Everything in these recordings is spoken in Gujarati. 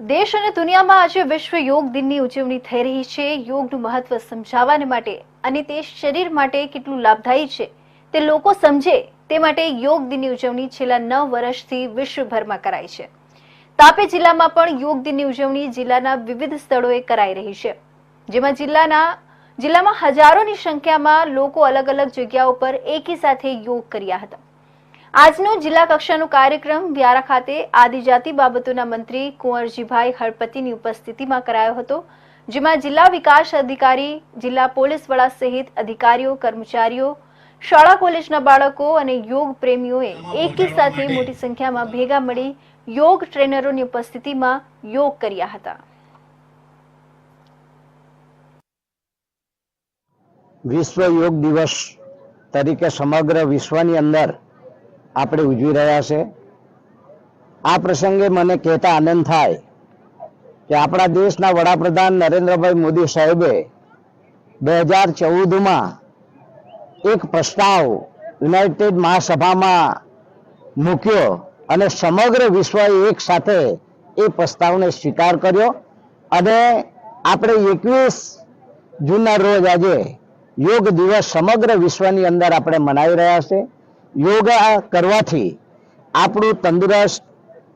દેશ અને દુનિયામાં આજે વિશ્વ યોગ દિનની ઉજવણી થઈ રહી છે. યોગનું મહત્વ સમજાવવાને માટે અને તે શરીર માટે કેટલું લાભદાયી છે તે લોકો સમજે. તે માટે યોગ દિનની ઉજવણી છેલ્લા નવ વર્ષથી વિશ્વભરમાં કરાય છે. તાપી જિલ્લામાં પણ યોગ દિનની ઉજવણી જિલ્લાના વિવિધ સ્થળોએ કરાઈ રહી છે. જેમાં જિલ્લાના, જિલ્લામાં હજારોની સંખ્યામાં લોકો અલગ અલગ જગ્યાઓ પર એકી સાથે યોગ કર્યા હતા. આજનો જિલ્લા કક્ષાનો કાર્યક્રમ વ્યારા ખાતે આદિજાતિ બાબતોના મંત્રી કુંવરજીભાઈ હળપતિની ઉપસ્થિતિમાં કરાયો હતો જેમાં જિલ્લા વિકાસ અધિકારી જિલ્લા પોલીસ વડા સહિત અધિકારીઓ કર્મચારીઓ શાળા કોલેજના બાળકો અને યોગ પ્રેમીઓએ એકી સાથે મોટી સંખ્યામાં ભેગા મળી યોગ ટ્રેનરોની ઉપસ્થિતિમાં યોગ કર્યા હતા. વિશ્વ યોગ દિવસ તરીકે સમગ્ર વિશ્વની અંદર આપણે ઉજવી રહ્યા છે. આ પ્રસંગે મને કહેતા આનંદ થાય કે આપણા દેશના વડાપ્રધાન નરેન્દ્રભાઈ મોદી સાહેબે બે હજાર ચૌદમાં એક પ્રસ્તાવ યુનાઇટેડ મહાસભામાં મૂક્યો અને સમગ્ર વિશ્વએ એક સાથે એ પ્રસ્તાવને સ્વીકાર કર્યો. અને આપણે એકવીસ જૂનના રોજ આજે યોગ દિવસ સમગ્ર વિશ્વની અંદર આપણે મનાવી રહ્યા છે. યોગા કરવાથી આપણું તંદુરસ્ત,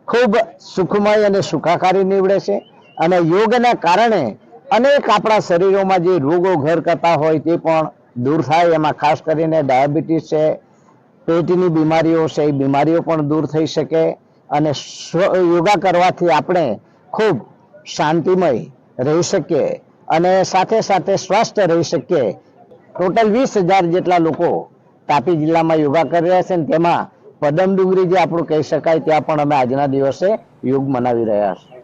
ખૂબ સુખમય અને સુખાકારી નીવડે છે. અને યોગના કારણે અનેક આપણા શરીરોમાં જે રોગો ઘર કરતા હોય તે પણ દૂર થાય. એમાં ખાસ કરીને ડાયાબિટીસ છે, પેટની બીમારીઓ છે, એ બીમારીઓ પણ દૂર થઈ શકે. અને યોગા કરવાથી આપણે ખૂબ શાંતિમય રહી શકીએ અને સાથે સાથે સ્વસ્થ રહી શકીએ. ટોટલ વીસ હજાર જેટલા લોકો તાપી જિલ્લામાં યોગા કરી રહ્યા છે અને તેમાં પદમ ડુંગરી જે આપણું કહી શકાય, ત્યાં પણ અમે આજના દિવસે યોગ મનાવી રહ્યા છીએ.